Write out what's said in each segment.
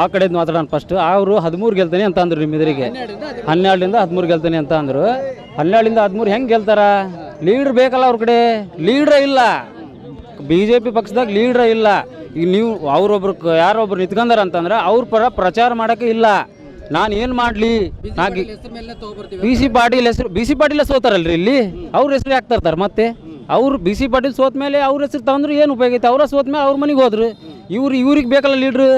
ಆ ಕಡೆಯಿಂದ ಮಾತಾಡೋಣ ಫಸ್ಟ್ ಅವರು ಹದಿಮೂರು ಗೆಲ್ತಾನೆ ಅಂತ ಅಂದ್ರು ನಿಮ್ಮ ಎದುರಿಗೆ. ಹನ್ನೆರಡರಿಂದ ಹದಿಮೂರು ಗೆಲ್ತಾನೆ ಅಂತ ಅಂದರು. ಹನ್ನೆರಡರಿಂದ ಹದಿಮೂರು ಹೆಂಗೆ ಗೆಲ್ತಾರ? ಲೀಡ್ರ್ ಬೇಕಲ್ಲ ಅವ್ರ ಕಡೆ. ಲೀಡ್ರ ಇಲ್ಲ. ಬಿ ಜೆ ಪಿ ಪಕ್ಷದಾಗ ಲೀಡ್ರ ಇಲ್ಲ. ಈಗ ನೀವು, ಅವ್ರೊಬ್ರು ಯಾರೊಬ್ರು ನಿಂತ್ಕೊಂಡಾರ ಅಂತಂದ್ರೆ ಅವ್ರ ಪರ ಪ್ರಚಾರ ಮಾಡೋಕ್ಕೆ ಇಲ್ಲ. ನಾನು ಏನು ಮಾಡಲಿ? ಬಿ ಸಿ ಪಾಟೀಲ್ ಹೆಸರು, ಬಿ ಸಿ ಪಾಟೀಲ್ ಸೋತಾರಲ್ರಿ ಇಲ್ಲಿ? ಅವ್ರ ಹೆಸರು ಯಾಕೆ ಮತ್ತೆ? ಅವ್ರು ಬಿ ಸಿ ಪಾಟೀಲ್ ಸೋತ ಮೇಲೆ ಅವ್ರ ಹೆಸರು ತಗೊಂಡ್ರು ಏನು ಉಪಯೋಗ ಐತೆ? ಅವರ ಸೋತ ಮೇಲೆ ಅವ್ರ ಮನೆಗೆ ಹೋದ್ರು. ಇವ್ರು, ಇವ್ರಿಗೆ ಬೇಕಲ್ಲ ಲೀಡ್ರು?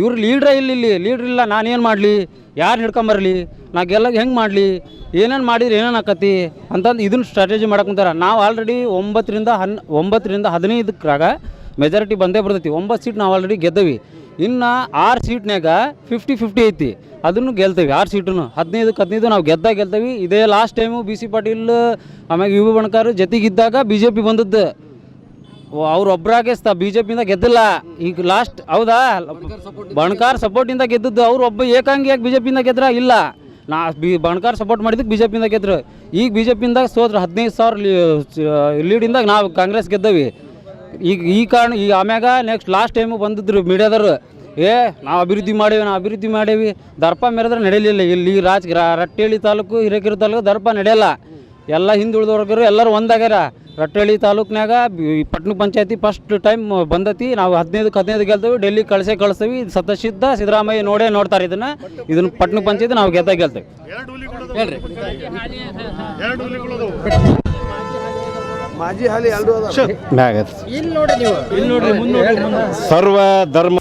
ಇವ್ರು ಲೀಡ್ರ ಇಲ್ಲ ಇಲ್ಲಿ ಲೀಡ್ರ್ ಇಲ್ಲ ನಾನೇನು ಮಾಡಲಿ? ಯಾರು ಹಿಡ್ಕೊಂಬರಲಿ ನಾ ಗೆಲ್ಲ ಹೆಂಗೆ ಮಾಡಲಿ? ಏನೇನು ಮಾಡಿದ್ರೆ ಏನೇನು ಆಕತಿ? ಅಂತಂದು ಇದನ್ನ ಸ್ಟ್ರಾಟಜಿ ಮಾಡಕ್ಕೆ ನಾವು ಆಲ್ರೆಡಿ ಒಂಬತ್ತರಿಂದ ಹನ್, ಒಂಬತ್ತರಿಂದ ಹದಿನೈದಕ್ಕಾಗ ಮೆಜಾರಿಟಿ ಬಂದೇ ಬರ್ತೈತಿ. ಒಂಬತ್ತು ಸೀಟ್ ನಾವು ಆಲ್ರೆಡಿ ಗೆದ್ದವಿ. ಇನ್ನು ಆರು ಸೀಟ್ನಾಗ ಫಿಫ್ಟಿ ಫಿಫ್ಟಿ ಐತಿ. ಅದನ್ನು ಗೆಲ್ತೇವೆ, ಆರು ಸೀಟನ್ನು ಹದಿನೈದಕ್ಕೆ ಹದಿನೈದು ನಾವು ಗೆದ್ದ ಗೆಲ್ತೇವೆ. ಇದೇ last time B C Patil, ಆಮ್ಯಾಗ ಯು ಬಿ ಬಣಕಾರ್ ಜೊತೆಗಿದ್ದಾಗ ಬಿ ಜೆ ಪಿ ಬಂದದ್ದು. ಅವ್ರು ಒಬ್ಬರಾಗೆ ಬಿ ಜೆ ಪಿಯಿಂದ ಗೆದ್ದಿಲ್ಲ. ಈಗ ಲಾಸ್ಟ್ ಹೌದಾ? ಬಣಕಾರ್ ಸಪೋರ್ಟಿಂದ ಗೆದ್ದದ್ದು ಅವ್ರು ಒಬ್ಬ ಏಕಾಂಗಿಯಾಗಿ ಬಿ ಜೆ ಪಿಯಿಂದ ಗೆದ್ರ? ಇಲ್ಲ. ನಾ ಬಿ ಬಣಕಾರ್ ಸಪೋರ್ಟ್ ಮಾಡಿದ್ದಕ್ಕೆ ಬಿ ಜೆ ಪಿಯಿಂದ ಗೆದ್ರು. ಈಗ ಬಿ ಜೆ ಪಿಯಿಂದ ಹದಿನೈದು ಸಾವಿರ ಲೀಡಿಂದಾಗ ನಾವು ಕಾಂಗ್ರೆಸ್ ಗೆದ್ದವಿ. ಈಗ ಈ ಕಾರಣ ಈಗ ಆಮ್ಯಾಗ ನೆಕ್ಸ್ಟ್ ಲಾಸ್ಟ್ ಟೈಮು ಬಂದಿದ್ರು ಮೀಡಿಯಾದವರು. ಏ, ನಾವು ಅಭಿವೃದ್ಧಿ ಮಾಡೇವಿ, ನಾವು ಅಭಿವೃದ್ಧಿ ಮಾಡೇವಿ. ದರ್ಪ ಮೆರೆದ್ರೆ ನಡೆಯಲಿಲ್ಲ ಇಲ್ಲಿ ರಾಜ್ ರಟ್ಟೇಳಿ ತಾಲೂಕು, ಹಿರೇಕೆರೆ ತಾಲೂಕು ದರ್ಪ ನಡೆಯಲ್ಲ. ಎಲ್ಲ ಹಿಂದುಳಿದವರ್ಗರು ಎಲ್ಲರೂ ಒಂದಾಗ್ಯಾರ. ರಟ್ಟೇಳಿ ತಾಲೂಕ್ನಾಗ ಪಟ್ಟಣ ಪಂಚಾಯತಿ ಫಸ್ಟ್ ಟೈಮ್ ಬಂದತಿ. ನಾವು ಹದಿನೈದಕ್ಕೆ ಹದಿನೈದು ಗೆಲ್ತೇವೆ. ಡೆಲ್ಲಿ ಕಳಿಸೇ ಕಳಿಸ್ತೀವಿ ಸತಸಿದ್ಧ ಸಿದ್ದರಾಮಯ್ಯ ನೋಡೇ ನೋಡ್ತಾರೆ ಇದನ್ನ. ಇದನ್ನ ಪಟ್ಟಣ ಪಂಚಾಯತಿ ನಾವು ಗೆದ್ದ ಗೆಲ್ತೇವೆ. ಹೇಳ್ರಿ. ಮಾಜಿ ಹಾಲಿ ಎಲ್ಲರೂ ಅದ ಇಲ್ಲಿ ನೋಡಿ ನೀವು. ಸರ್ವ ಧರ್ಮ